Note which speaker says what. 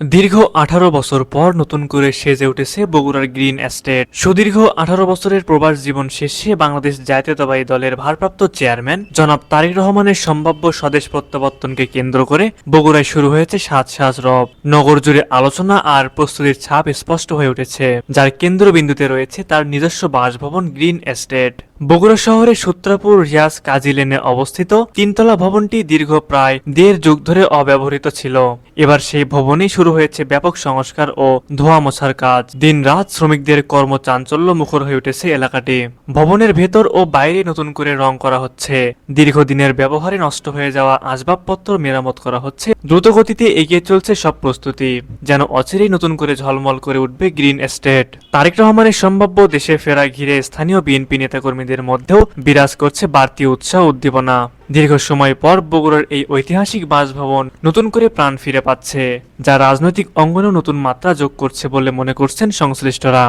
Speaker 1: দীর্ঘ আঠারো বছর পর নতুন করে সেজে উঠেছে বগুড়ার গ্রিন এস্টেট। সুদীর্ঘ আঠারো বছরের প্রবাস জীবন শেষে বাংলাদেশ জাতীয়তাবাদী দলের ভারপ্রাপ্ত চেয়ারম্যান জনাব তারিক রহমানের সম্ভাব্য স্বদেশ প্রত্যাবর্তনকে কেন্দ্র করে বগুড়ায় শুরু হয়েছে সাত সাজ রব। নগর জুড়ে আলোচনা আর প্রস্তুতির ছাপ স্পষ্ট হয়ে উঠেছে। যার কেন্দ্রবিন্দুতে রয়েছে তার নিজস্ব বাসভবন গ্রিন এস্টেট। বগুড়া শহরের সূত্রাপুর, রিয়াজ, কাজী লেনে অবস্থিত তিনতলা ভবনটি দীর্ঘ প্রায় দেড় যুগ ধরে অব্যবহৃত ছিল। এবার সেই ভবনেই শুরু হয়েছে ব্যাপক সংস্কার ও ধোয়া মোছার কাজ। দিন রাত শ্রমিকদের কর্মচাঞ্চল্য মুখর হয়ে উঠেছে এলাকাটি। ভবনের ভেতর ও বাইরে নতুন করে রং করা হচ্ছে। দীর্ঘদিনের ব্যবহারে নষ্ট হয়ে যাওয়া আসবাবপত্র মেরামত করা হচ্ছে। দ্রুত গতিতে এগিয়ে চলছে সব প্রস্তুতি, যেন অচিরেই নতুন করে ঝলমল করে উঠবে গ্রিন এস্টেট। তারেক রহমানের সম্ভাব্য দেশে ফেরা ঘিরে স্থানীয় বিএনপি নেতাকর্মীদের মধ্যেও বিরাজ করছে বাড়তি উৎসাহ উদ্দীপনা। দীর্ঘ সময় পর বগুড়ার এই ঐতিহাসিক বাসভবন নতুন করে প্রাণ ফিরে পাচ্ছে, যা রাজনৈতিক অঙ্গনেও নতুন মাত্রা যোগ করছে বলে মনে করছেন সংশ্লিষ্টরা।